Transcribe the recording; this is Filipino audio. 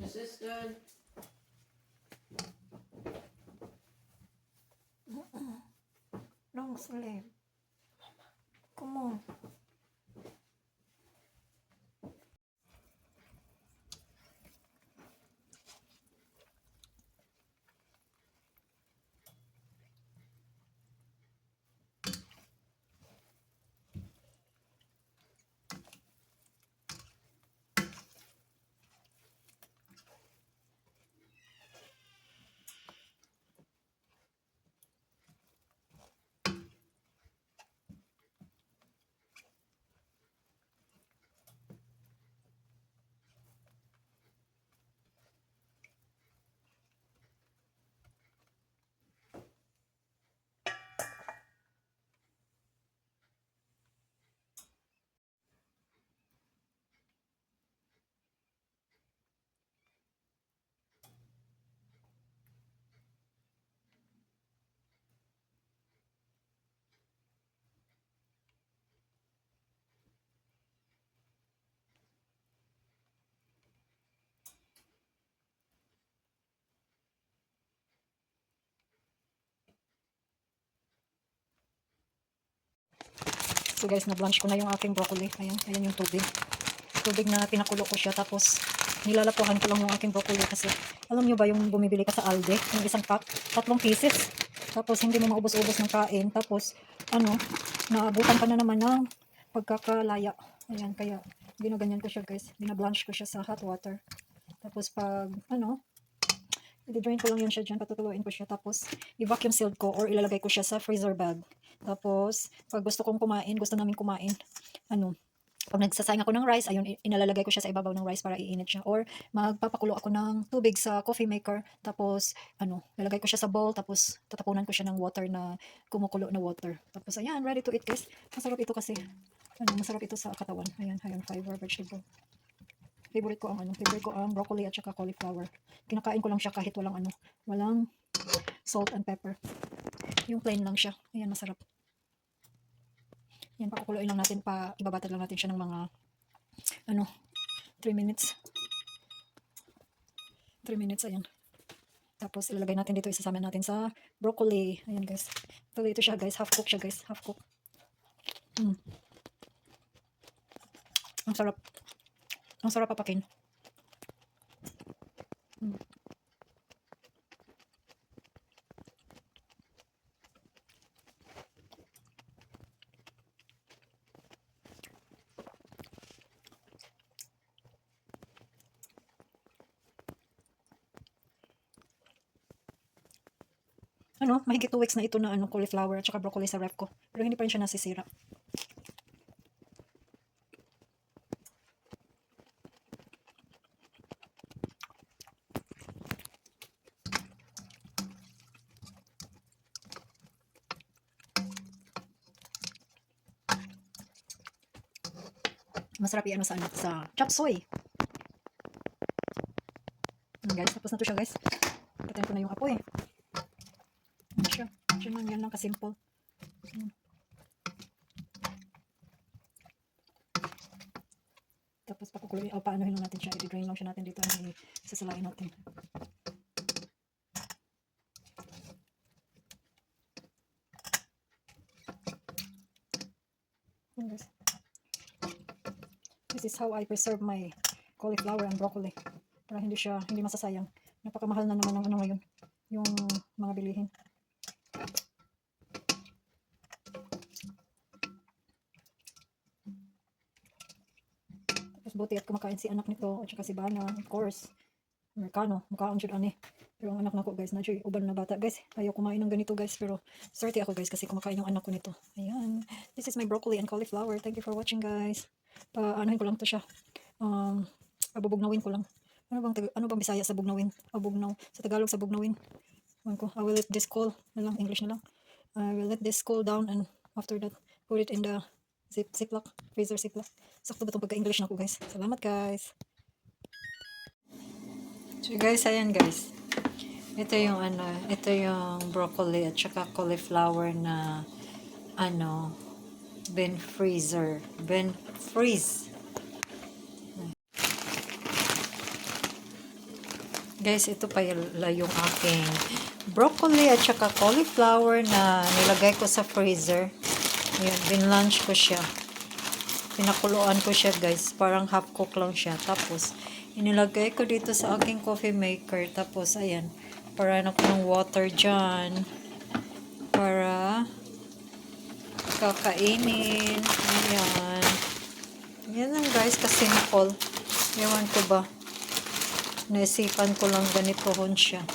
Good. Long sleeve. Come on. So guys, na-blanch ko na yung aking broccoli. Ayan, ayan yung tubig. Tubig na pinakulo ko siya. Tapos, nilalapuhan ko lang yung aking broccoli kasi alam nyo ba yung bumibili ka sa Alde, yung isang pack, tatlong pieces. Tapos, hindi mo maubos-ubos ng kain. Tapos, ano, naabutan ka na naman ng pagkakalaya. Ayan, kaya ginaganyan ko siya guys. Binablanch ko siya sa hot water. Tapos, pag, ano, i-drain ko lang yun siya dyan, patutuluin ko siya. Tapos, i-vacuum sealed ko or ilalagay ko siya sa freezer bag. Tapos, pag gusto kong kumain, gusto namin kumain, ano, pag nagsasayang ako ng rice, ayun, inalalagay ko siya sa ibabaw ng rice para iinit siya. Or, magpapakulo ako ng tubig sa coffee maker. Tapos, ano, lalagay ko siya sa bowl. Tapos, tatapunan ko siya ng water na kumukulo na water. Tapos, ayan, ready to eat guys. Masarap ito kasi. Ano, masarap ito sa katawan. Ayan, ayan, fiber, vegetable. Favorite ko ang ano, favorite ko ang broccoli at saka cauliflower. Kinakain ko lang siya kahit walang ano, walang salt and pepper. Yung plain lang siya. Ayan, masarap. Yan, pakukuloyin lang natin pa, ibabatag lang natin siya ng mga, ano, 3 minutes. 3 minutes, ayan. Tapos, ilalagay natin dito, isasama natin sa broccoli. Ayan, guys. Ito, ito siya, guys. Half cook siya, guys. Half cook. Mm. Ang sarap. Ang sarap papakin. Ano, mahigit 2 weeks na ito na ano, cauliflower at saka broccoli sa ref ko. Pero hindi pa rin siya nasisira. Masarap i-ano sa, ano, sa chop suey. Ayan, guys, tapos na to siya guys. Patayin ko na yung apoy. Ano Siya lang yan lang kasimple. Hmm. Tapos pakukuloy, o paanohin lang natin siya. I-drain lang siya natin dito. Ay, sasalain natin. Yun. This is how I preserve my cauliflower and broccoli. Para hindi siya, hindi masasayang. Napakamahal na naman ng ano ngayon. Yung mga bilihin. Buti at kumakain si anak nito at saka si Bana, of course. Amerikano, mukhaan siya ani. Pero ang anak nako guys, na siya uban na bata guys. Ayaw kumain ng ganito guys, pero swerte ako guys kasi kumakain yung anak ko nito. Ayan. This is my broccoli and cauliflower. Thank you for watching guys. Pa anuhin ko lang to siya. Um, pabubugnawin ko lang. Ano bang ano bang Bisaya sa bugnawin? Abugnaw. Sa Tagalog sa bugnawin. Ano ko, I will let this cool na lang, English na lang. I will let this cool down and after that, put it in the zip, ziplock, freezer ziplock. Sakto ba itong pagka-English na ko guys? Salamat guys! So guys, ayan guys. Ito yung ano, ito yung broccoli at saka cauliflower na ano, ben freezer, ben freeze. Guys, ito pala yung aking broccoli at saka cauliflower na nilagay ko sa freezer. Ayan, binlunch ko siya. Pinakuluan ko siya guys. Parang half cook lang siya. Tapos, inilagay ko dito sa aking coffee maker. Tapos, ayan. Para ako ng water dyan. Para kakainin. Ayan. Yan lang guys. Kasi nakol. Ewan ko ba. Naisipan ko lang ganito hon siya.